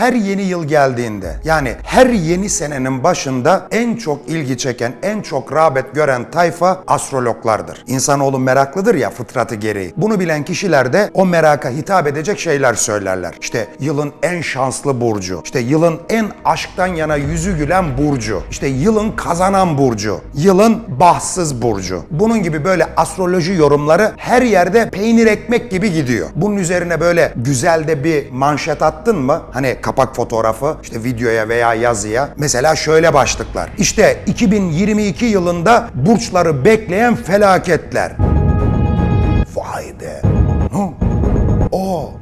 her yeni yıl geldiğinde yani her yeni senenin başında en çok ilgi çeken, en çok rağbet gören tayfa astrologlardır. İnsanoğlu meraklıdır ya fıtratı gereği. Bunu bilen kişiler de o meraka hitap edecek şeyler söylerler. İşte yılın en şanslı burcu, işte yılın en aşktan yana yüzü gülen burcu, işte yılın kazanan burcu, yılın bahtsız burcu. Bunun gibi böyle astroloji yorumları her yerde peynir ekmek gibi gidiyor. Bunun üzerine böyle güzel de bir manşet attın mı? Hani kapak fotoğrafı işte videoya veya yazıya. Mesela şöyle başlıklar. İşte 2022 yılında burçları bekleyen felaketler.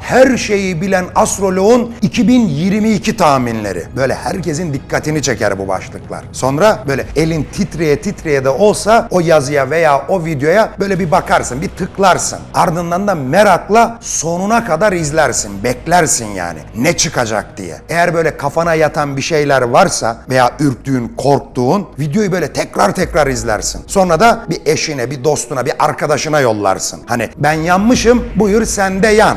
Her şeyi bilen astroloğun 2022 tahminleri. Böyle herkesin dikkatini çeker bu başlıklar. Sonra böyle elin titreye titreye de olsa o yazıya veya o videoya böyle bir bakarsın, bir tıklarsın. Ardından da merakla sonuna kadar izlersin, beklersin yani. Ne çıkacak diye. Eğer böyle kafana yatan bir şeyler varsa veya ürktüğün, korktuğun videoyu böyle tekrar tekrar izlersin. Sonra da bir eşine, bir dostuna, bir arkadaşına yollarsın. Hani ben yanmışım, buyur sen de yan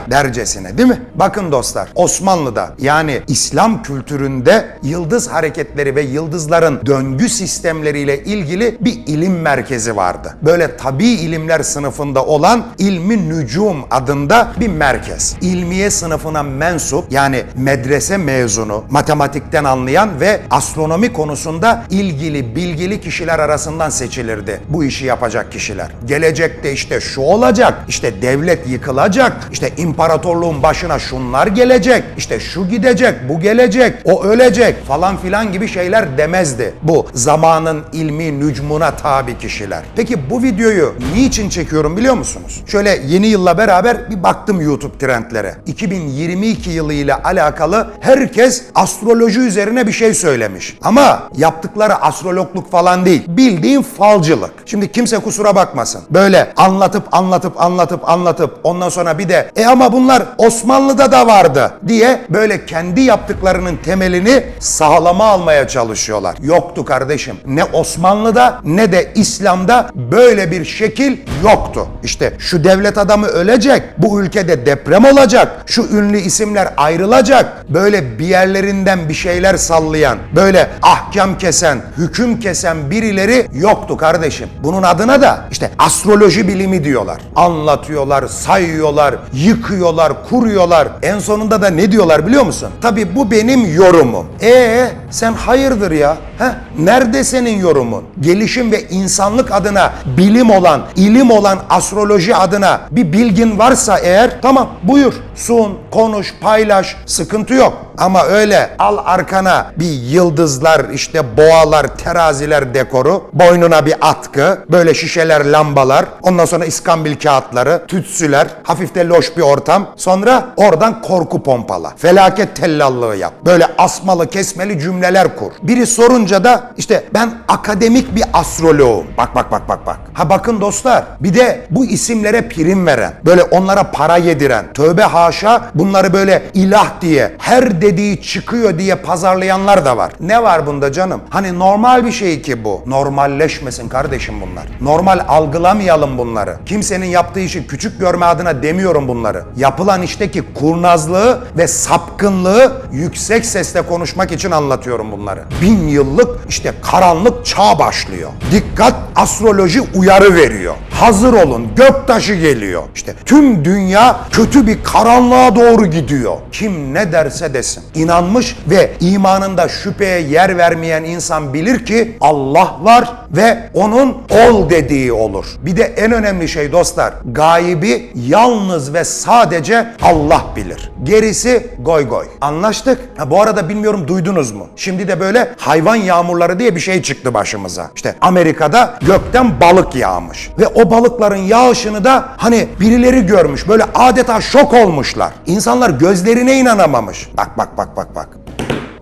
dercesine değil mi? Bakın dostlar Osmanlı'da yani İslam kültüründe yıldız hareketleri ve yıldızların döngü sistemleriyle ilgili bir ilim merkezi vardı. Böyle tabi ilimler sınıfında olan ilmi nücum adında bir merkez. İlmiye sınıfına mensup yani medrese mezunu, matematikten anlayan ve astronomi konusunda ilgili bilgili kişiler arasından seçilirdi bu işi yapacak kişiler. Gelecekte işte şu olacak, işte devlet yıkılacak, işte imparatorluğun başına şunlar gelecek, işte şu gidecek, bu gelecek, o ölecek falan filan gibi şeyler demezdi. Bu zamanın ilmi nücmuna tabi kişiler. Peki bu videoyu niçin çekiyorum biliyor musunuz? Şöyle yeni yılla beraber bir baktım YouTube trendlere. 2022 yılı ile alakalı herkes astroloji üzerine bir şey söylemiş. Ama yaptıkları astrologluk falan değil. Bildiğin falcılık. Şimdi kimse kusura bakmasın. Böyle anlatıp anlatıp anlatıp anlatıp ondan sonra bir de e ama bunlar Osmanlı'da da vardı diye böyle kendi yaptıklarının temelini sağlama almaya çalışıyorlar. Yoktu kardeşim. Ne Osmanlı'da ne de İslam'da böyle bir şekil yoktu. İşte şu devlet adamı ölecek, bu ülkede deprem olacak, şu ünlü isimler ayrılacak. Böyle bir yerlerinden bir şeyler sallayan, böyle ahkam kesen, hüküm kesen birileri yoktu kardeşim. Bunun adına da işte astroloji bilimi diyorlar. Anlatıyorlar, sayıyorlar, yıkıyorlar, kuruyorlar. En sonunda da ne diyorlar biliyor musun? Tabii bu benim yorumum. E sen hayırdır ya? Heh, nerede senin yorumun? Gelişim ve insanlık adına bilim olan, ilim olan astroloji adına bir bilgin varsa eğer tamam buyur sun, konuş, paylaş sıkıntı yok. Ama öyle al arkana bir yıldızlar işte boğalar, teraziler dekoru, boynuna bir atkı, böyle şişeler, lambalar, ondan sonra iskambil kağıtları, tütsüler, hafif de loş bir ortam. Sonra oradan korku pompala. Felaket tellallığı yap. Böyle asmalı kesmeli cümleler kur. Biri sorunca da işte ben akademik bir astroloğum. Bak bak bak bak bak. Ha bakın dostlar bir de bu isimlere prim veren, böyle onlara para yediren, tövbe haşa bunları böyle ilah diye, her dediği çıkıyor diye pazarlayanlar da var. Ne var bunda canım? Hani normal bir şey ki bu. Normalleşmesin kardeşim bunlar. Normal algılamayalım bunları. Kimsenin yaptığı işi küçük görme adına demiyorum bunları. Yapılan işteki kurnazlığı ve sapkınlığı yüksek sesle konuşmak için anlatıyorum bunları. Bin yıllık işte karanlık çağ başlıyor. Dikkat astroloji uyarı veriyor. Hazır olun göktaşı geliyor. İşte tüm dünya kötü bir karanlığa doğru gidiyor. Kim ne derse desin. İnanmış ve imanında şüpheye yer vermeyen insan bilir ki Allah var ve onun ol dediği olur. Bir de en önemli şey dostlar gaybi yalnız ve sadece Allah bilir. Gerisi goy goy. Anlaştık? Ha, bu arada bilmiyorum duydunuz mu? Şimdi de böyle hayvan yağmurları diye bir şey çıktı başımıza. İşte Amerika'da gökten balık yağmış. Ve o balıkların yağışını da hani birileri görmüş. Böyle adeta şok olmuşlar. İnsanlar gözlerine inanamamış. Bak bak bak bak bak.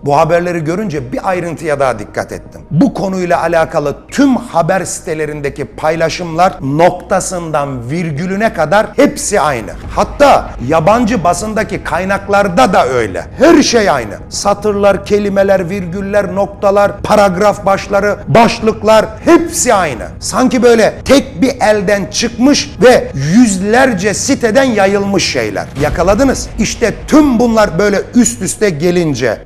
Bu haberleri görünce bir ayrıntıya daha dikkat ettim. Bu konuyla alakalı tüm haber sitelerindeki paylaşımlar noktasından virgülüne kadar hepsi aynı. Hatta yabancı basındaki kaynaklarda da öyle. Her şey aynı. Satırlar, kelimeler, virgüller, noktalar, paragraf başları, başlıklar hepsi aynı. Sanki böyle tek bir elden çıkmış ve yüzlerce siteden yayılmış şeyler. Yakaladınız. İşte tüm bunlar böyle üst üste gelince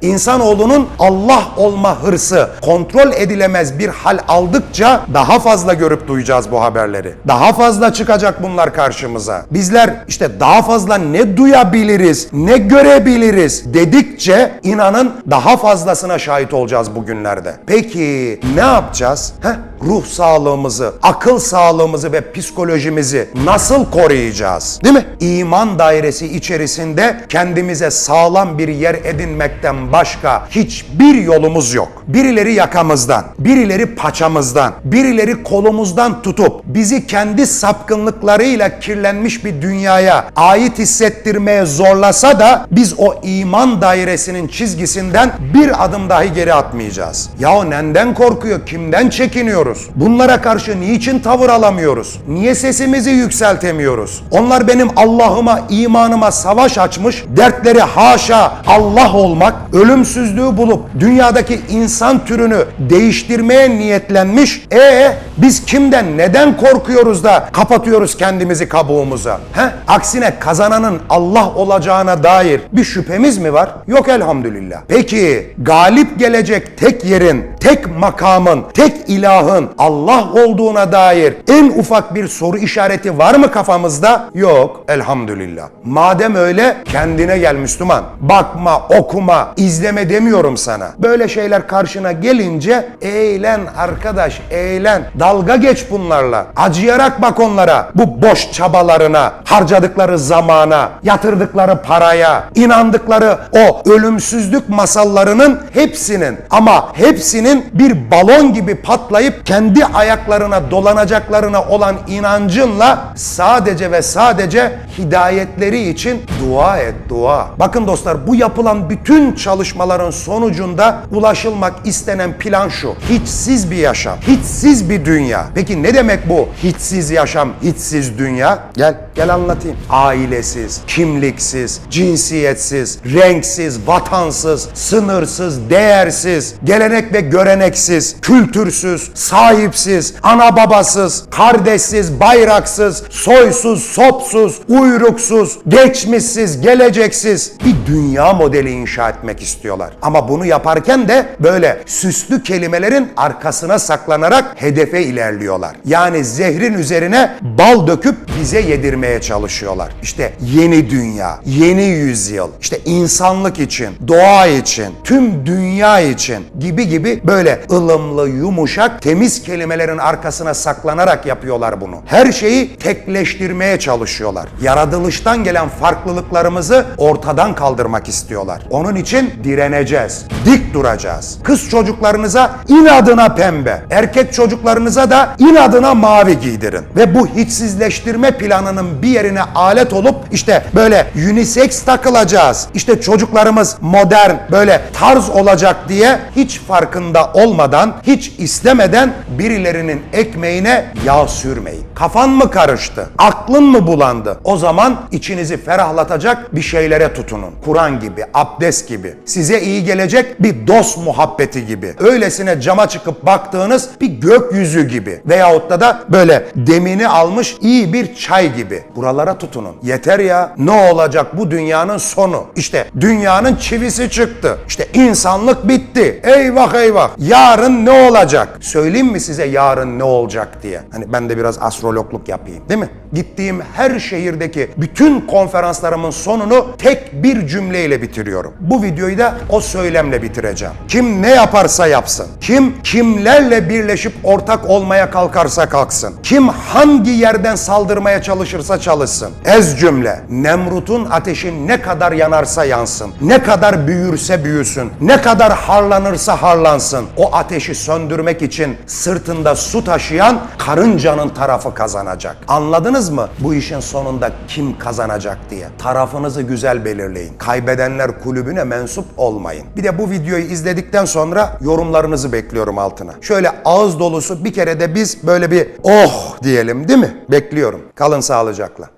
insanoğlunun Allah olma hırsı kontrol edilemez bir hal aldıkça daha fazla görüp duyacağız bu haberleri. Daha fazla çıkacak bunlar karşımıza. Bizler işte daha fazla ne duyabiliriz, ne görebiliriz dedikçe inanın daha fazlasına şahit olacağız bugünlerde. Peki ne yapacağız? Heh, ruh sağlığımızı, akıl sağlığımızı ve psikolojimizi nasıl koruyacağız? Değil mi? İman dairesi içerisinde kendimize sağlam bir yer edinmekten başka hiçbir yolumuz yok. Birileri yakamızdan, birileri paçamızdan, birileri kolumuzdan tutup bizi kendi sapkınlıklarıyla kirlenmiş bir dünyaya ait hissettirmeye zorlasa da biz o iman dairesinin çizgisinden bir adım dahi geri atmayacağız. Ya neden korkuyor, kimden çekiniyoruz? Bunlara karşı niçin tavır alamıyoruz? Niye sesimizi yükseltemiyoruz? Onlar benim Allah'ıma, imanıma savaş açmış, dertleri haşa Allah olmak, ölümsüzlüğü bulup dünyadaki insan türünü değiştirmeye niyetlenmiş. E biz kimden, neden korkuyoruz da kapatıyoruz kendimizi kabuğumuza? He? Aksine kazananın Allah olacağına dair bir şüphemiz mi var? Yok elhamdülillah. Peki galip gelecek tek yerin, tek makamın, tek ilahın Allah olduğuna dair en ufak bir soru işareti var mı kafamızda? Yok elhamdülillah. Madem öyle kendine gel Müslüman. Bakma, okuma, izleme demiyorum sana. Böyle şeyler karşına gelince eğlen arkadaş, eğlen. Dalga geç bunlarla. Acıyarak bak onlara. Bu boş çabalarına, harcadıkları zamana, yatırdıkları paraya, inandıkları o ölümsüzlük masallarının hepsinin ama hepsinin bir balon gibi patlayıp kendi ayaklarına dolanacaklarına olan inancınla sadece ve sadece hidayetleri için dua et, dua. Bakın dostlar bu yapılan bütün çalışmaların sonucunda ulaşılmak istenen plan şu. Hiçsiz bir yaşam, hiçsiz bir dünya. Peki ne demek bu hiçsiz yaşam, hiçsiz dünya? Gel, gel anlatayım. Ailesiz, kimliksiz, cinsiyetsiz, renksiz, vatansız, sınırsız, değersiz, gelenek ve göreneksiz, kültürsüz, sahipsiz, ana babasız, kardeşsiz, bayraksız, soysuz, sopsuz, uyruksuz, geçmişsiz, geleceksiz bir dünya modeli inşa etmek istiyorlar. Ama bunu yaparken de böyle süslü kelimelerin arkasına saklanarak hedefe ilerliyorlar. Yani zehrin üzerine bal döküp bize yedirmeye çalışıyorlar. İşte yeni dünya, yeni yüzyıl, işte insanlık için, doğa için, tüm dünya için gibi gibi böyle ılımlı, yumuşak, temiz kelimelerin arkasına saklanarak yapıyorlar bunu. Her şeyi tekleştirmeye çalışıyorlar. Yaratılıştan gelen farklılıklarımızı ortadan kaldırmak istiyorlar. Onun için direneceğiz, dik duracağız. Kız çocuklarınıza inadına pembe, erkek çocuklarınıza da inadına mavi giydirin. Ve bu hiçsizleştirme planının bir yerine alet olup işte böyle unisex takılacağız. İşte çocuklarımız modern böyle tarz olacak diye hiç farkında olmadan, hiç istemeden birilerinin ekmeğine yağ sürmeyin. Kafan mı karıştı? Aklın mı bulandı? O zaman içinizi ferahlatacak bir şeylere tutunun. Kur'an gibi, abdest gibi. Size iyi gelecek bir dost muhabbeti gibi. Öylesine cama çıkıp baktığınız bir gökyüzü gibi. Veyahut da da böyle demini almış iyi bir çay gibi. Buralara tutunun. Yeter ya. Ne olacak bu dünyanın sonu? İşte dünyanın çivisi çıktı. İşte insanlık bitti. Eyvah eyvah. Yarın ne olacak? Söyleyeyim mi size yarın ne olacak diye? Hani ben de biraz astrologluk yapayım değil mi? Gittiğim her şehirdeki bütün konferanslarımın sonunu tek bir cümleyle bitiriyorum. Bu videoyu da o söylemle bitireceğim. Kim ne yaparsa yapsın. Kim kimlerle birleşip ortak olmaya kalkarsa kalksın. Kim hangi yerden saldırmaya çalışırsa çalışsın. Ez cümle. Nemrut'un ateşi ne kadar yanarsa yansın. Ne kadar büyürse büyüsün. Ne kadar harlanırsa harlansın. Kazansın. O ateşi söndürmek için sırtında su taşıyan karıncanın tarafı kazanacak. Anladınız mı bu işin sonunda kim kazanacak diye? Tarafınızı güzel belirleyin. Kaybedenler kulübüne mensup olmayın. Bir de bu videoyu izledikten sonra yorumlarınızı bekliyorum altına. Şöyle ağız dolusu bir kere de biz böyle bir oh diyelim değil mi? Bekliyorum. Kalın sağlıcakla.